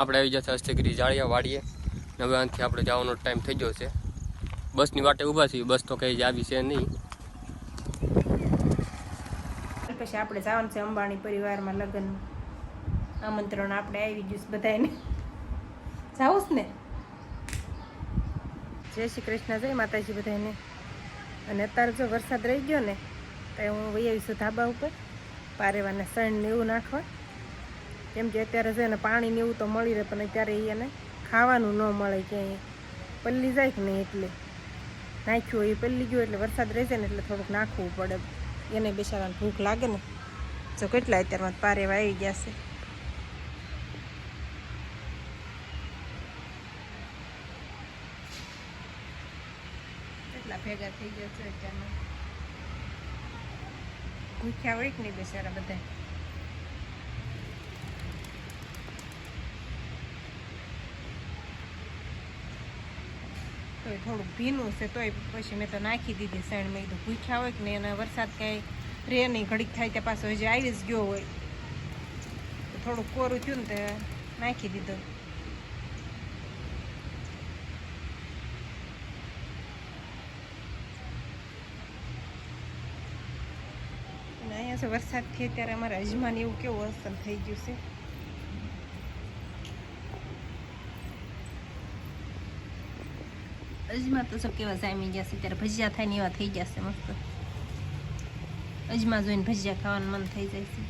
આપણે આવી જતા હસ્તગીરી જાળિયા વાડીએ. ને હવે આનાથી આપણે જવાનો ટાઈમ થઈ ગયો છે. બસની વાટે ઊભા છીએ. બસ તો કંઈ જ આવી છે નહીં. પછી આપણે જવાનું છે અંબાણી પરિવારમાં લગ્ન. આમંત્રણ આપણે આવી ગયું બધાને જાવું જ ને? જય શ્રી કૃષ્ણ, જય માતાજી બધાને અને અત્યારે જો વરસાદ રહી ગયો ને, તો હું વહી ધાબા ઉપર. પારેવાના સણ ને એવું નાખવા. કેમ કે અત્યારે છે ને પાણી ને એવું તો મળી રહે, પણ અત્યારે એને ખાવાનું ન મળે ક્યાંય. પલ્લી જાય કે નહીં એટલે? નાખ્યું એ પલ્લી ગયું એટલે વરસાદ રહેશે ને એટલે થોડુંક નાખવું પડે. એને બિચારાને ભૂખ લાગે ને. જો કેટલા અત્યારમાં પારેવા આવી ગયા છે. કેટલા ભેગા થઈ ગયા છે અત્યારમાં? ભૂખ્યા હોય કે નહીં બિચારા બધા? તોય થોડુંક ભીનું છે, તોય પછી મેં તો નાખી દીધી સાઈડ મેં કીધું ભૂખ્યા હોય કે નહીં, અને વરસાદ કાંઈ રે નહીં, ઘડીક થાય ત્યાં પાછો હજી આવી જ ગયો હોય. તો થોડુંક કોરું થયું ને તે નાખી દીધું. અહીંયા વરસાદ થયો ત્યારે અમારા અજમાન એવું કેવું અસર થઈ ગયું છે. અજમા તો શું કેવા જામી ગયા છે ત્યારે ભજીયા થાય ને એવા થઈ જશે મસ્ત અજમા જોઈને ભજીયા ખાવાનું મન થઈ જાય છે.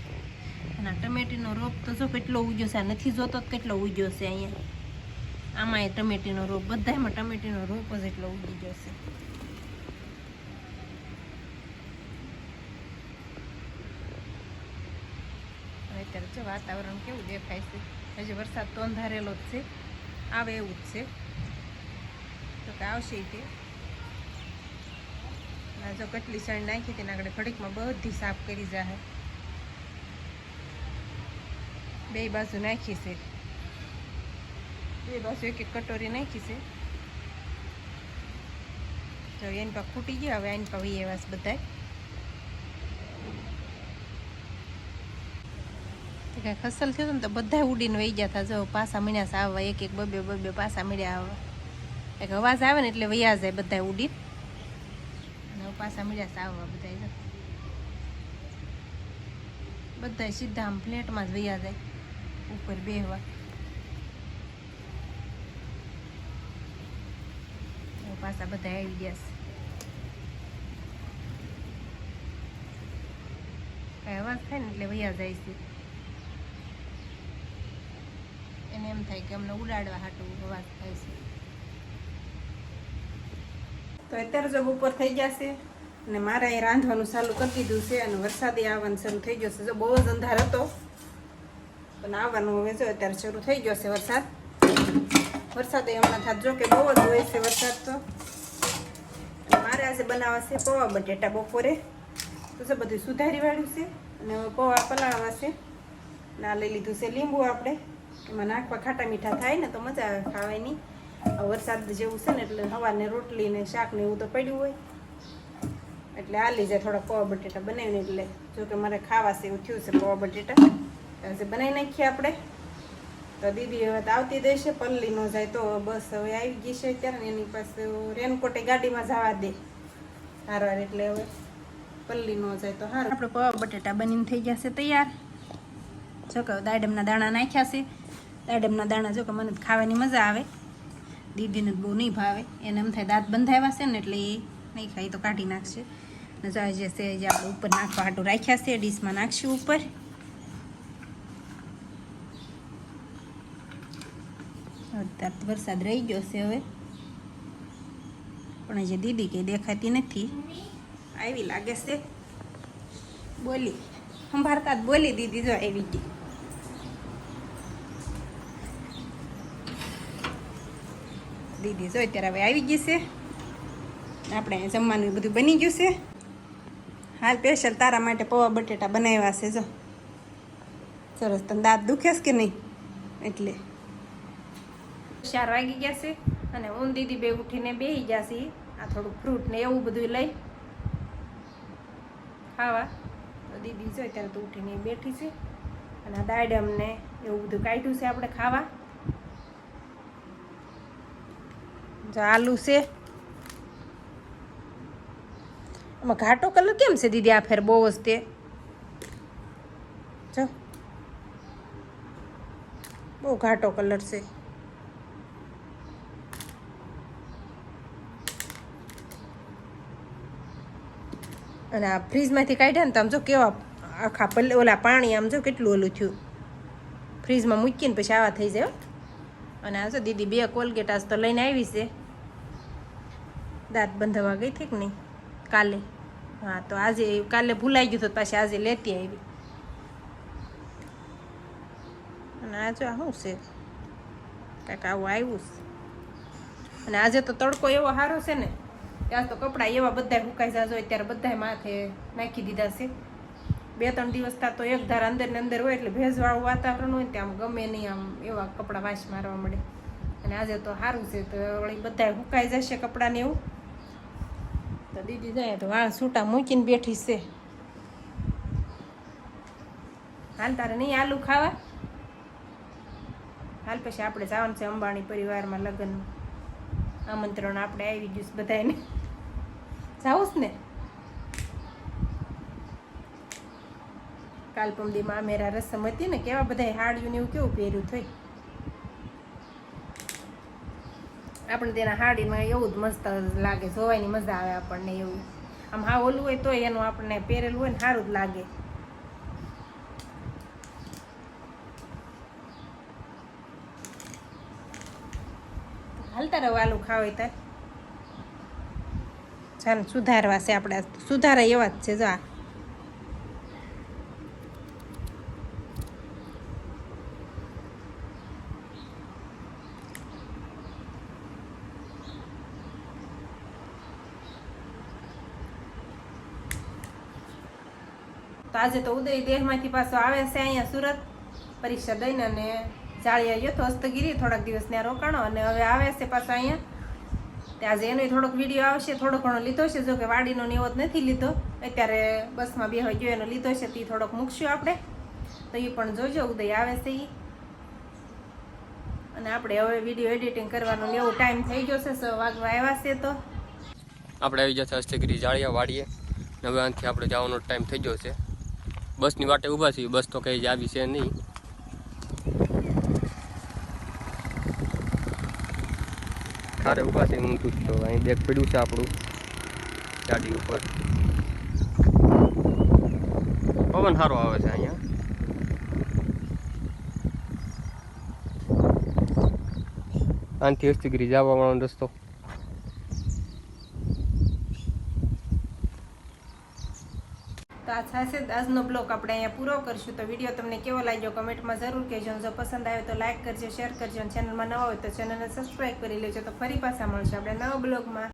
અને ટમેટીનો રોપ તો જો કેટલો ઉગ્યો છે નથી જોતો કેટલો ઉગ્યો છે અહીંયા. આમાં એ ટમેટીનો રોપ, બધામાં ટમેટીનો રોપ જ એટલો ઉગી ગયો છે. અત્યારે જો વાતાવરણ કેવું દેખાય છે. હજી વરસાદ તો અંધારેલો જ છે. આવે એવું જ છે. તો કે આવશે તે આ જો કેટલી સણ નાખી તેના આગળ ઘડીકમાં બધી સાફ કરી જાહે. બે બાજુ નાખી છે. બે બાજુ એક એક કટોરી નાખી છે. તો એની પા ખૂટી ગયા, હવે એની પા વી એવા બધા કાંઈ ખસલ થયું ને તો બધા ઉડીને વહી ગયા હતા જો પાસા મીણ્યા આવવા એક એક, બબે બબે પાસા મીડ્યા આવવા. એક અવાજ આવે ને એટલે વૈયા જાય બધા ઉડી. અને પાછા મળ્યા આવવા બધા બધા સીધા આમ ફ્લેટમાં જ વૈયા જાય, ઉપર બેહવા. હવે પાછા બધા આવી ગયા છે. કાંઈ અવાજ થાય ને એટલે વૈયા જાય છે. એને એમ થાય કે અમને ઉડાડવા હાટું અવાજ થાય છે. તો અત્યારે જો બપોર થઈ જશે અને મારે અહીં રાંધવાનું ચાલુ કરી દીધું છે અને વરસાદી આવવાનું શરૂ થઈ ગયો છે. જો બહુ જ અંધાર હતો પણ આવવાનું હવે જો અત્યારે શરૂ થઈ ગયો છે વરસાદ. વરસાદ એ હમણાં થાય જો કે બહુ જ હોય છે વરસાદ તો. મારે આજે બનાવવા છે પૌવા બટેટા બપોરે. તો છે બધું સુધારી વાળ્યું છે અને હવે પૌવા પલાળવા છે. ના લઈ લીધું છે લીંબુ આપણે. એમાં નાખવા ખાટા મીઠા થાય ને તો મજા આવે ખાવાની. વરસાદ જેવું છે ને એટલે હવાને રોટલી ને શાક ને એવું તો પડ્યું હોય. એટલે આ લીધે થોડા પવા બટેટા બનાવીને એટલે જો કે મારે ખાવા એવું થયું છે પવા બટેટા. આજે બનાવી નાખીએ આપણે. તો દીદી હવે આવતી દેશે પલ્લી ન જાય તો બસ હવે આવી ગઈ છે અત્યારે એની પાસે રેનકોટે ગાડીમાં જવા દે. હારવાર એટલે હવે પલ્લી ન જાય તો હાર. આપણે પવા બટેટા બનીને થઈ ગયા છે તૈયાર. જો કે દાડમના દાણા નાખ્યા છે. દાડમના દાણા જો કે મને ખાવાની મજા આવે. દીદીને બહુ નહીં ભાવે. એને એમ થાય દાંત બંધાવ્યા છે ને એટલે એ નહીં ખાય તો કાઢી નાખશે. ને જે છે જે આપણે ઉપર નાખવા હાટું રાખ્યા છે, ડીશમાં નાખશું ઉપર. અત્યારે વરસાદ રહી ગયો છે હવે. પણ જે દીદી કંઈ દેખાતી નથી. આવી લાગે છે. બોલી, સંભાળતા જ બોલી દીદી જો આવી ગઈ. દીદી જો અત્યારે હવે આવી ગઈ છે. આપણે જમવાનું બધું બની ગયું છે. હાલ સ્પેશિયલ તારા માટે પૌવા બટેટા બનાવ્યા છે, જો. સરસ. તને દાંત દુખે કે નહીં? એટલે. ચાર વાગી ગયા છે અને હું દીદી બે ઉઠીને બેસી ગયા છે આ થોડું ફ્રૂટ ને એવું બધું લઈ. ખાવા. તો દીદી જો અત્યારે તો ઉઠીને બેઠી છે. અને આ દાડમ ને એવું બધું કાઢ્યું છે આપણે ખાવા. જો આલુ છે. આમાં ઘાટો કલર કેમ છે દીદી? આ ફેર બહુ જ તે. જો. બહુ ઘાટો કલર છે. અને આ ફ્રીજમાંથી કાઢ્યા ને તો આમ જો કેવા આખા પલ્લે ઓલા પાણી આમ જો કેટલું ઓલું થયું. ફ્રીજમાં મૂકીને પછી આવા થઈ જાય. અને આ જો દીદી બે કોલગેટ આજ તો લઈને આવી છે. દાંત બંધાવા ગઈ હતી કે નહીં? કાલે. હા, તો આજે કાલે ભૂલાઈ ગયું તો પાછી આજે લેતી આવી. અને આજે શું છે? કાંઈક આવું આવ્યું છે. અને આજે તો તડકો એવો સારો છે ને ત્યાં તો કપડાં એવા બધા સુકાઈ જાજો હોય ત્યારે બધા માથે નાખી દીધા છે. બે ત્રણ દિવસ ત્યાં તો એક ધાર અંદર ને અંદર હોય એટલે ભેજવાળું વાતાવરણ હોય ને ત્યાં ગમે નહીં આમ એવા કપડાં વાસ મારવા મળે. અને આજે તો સારું છે, તો વળી બધા સુકાઈ જશે કપડાને એવું. તો દીદી જાય તો વાળ છૂટા મૂકીને બેઠી છે. હાલ તારે નહીં આલુ ખાવા? હાલ પછી આપણે જવાનું છે અંબાણી પરિવારમાં લગ્નમાં આમંત્રણ આપણે આવી ગયું છે બધાને જાવું જ ને? કાલ પમદીમાં રસમ હતી ને, કેવા બધા ને એવું કેવું પહેર્યું થઈ આપણે તેના હાડીમાં એવું જ મસ્ત લાગે, જોવાની મજા આવે આપણને એવું. આમ હા ઓલું હોય તોય એનું આપણને પહેરેલું હોય ને સારું જ લાગે. હાલતા રહો આલુ ખાવ તાર ચાલ સુધારવા છે આપણે સુધારા એવા જ છે, જો આ તો આજે તો ઉદય દેહમાંથી પાછો આવે છે અહીંયા સુરત. પરીક્ષા દઈને અને જાળિયા ગયો તો હસ્તગીરી, થોડાક દિવસ ત્યાં રોકાણો અને હવે આવે છે પાછો અહીંયા. તે આજે એનો થોડોક વીડિયો આવશે, થોડો ઘણો લીધો છે જો કે વાડીનો ને એવો જ નથી લીધો. અત્યારે બસમાં બે ગયો, એનો લીધો છે, તે થોડોક મૂકશું આપણે. તો એ પણ જોજો, ઉદય આવે છે એ અને આપણે હવે વીડિયો એડિટિંગ કરવાનો એવો ટાઈમ થઈ ગયો છે, સો વાગવા આવ્યા છે તો. આપણે આવી જશે હસ્તગીરી, જાળિયા વાડીએ. નવે આનાથી આપણે જવાનો ટાઈમ થઈ ગયો છે. બસની વાટે ઊભા છીએ. બસ તો કંઈ જ આવી છે નહીં. તારે ઊભા છે હું તું તો. અહીં બેગ પડ્યું છે આપણું. ગાડી ઉપર. પવન સારો આવે છે અહીંયા. આનથી હસ્તગીરી જવા વાળો રસ્તો. તો આ જ આજનો બ્લોગ આપણે અહીંયા પૂરો કરશું. તો વીડિયો તમને કેવો લાગ્યો કમેન્ટમાં જરૂર કહેજો. જો પસંદ આવે તો લાઇક કરજો, શેર કરજો. અને ચેનલમાં નવા હોય તો ચેનલને સબસ્ક્રાઈબ કરી લેજો. તો ફરી પાછા મળશે આપણે નવા બ્લોગમાં.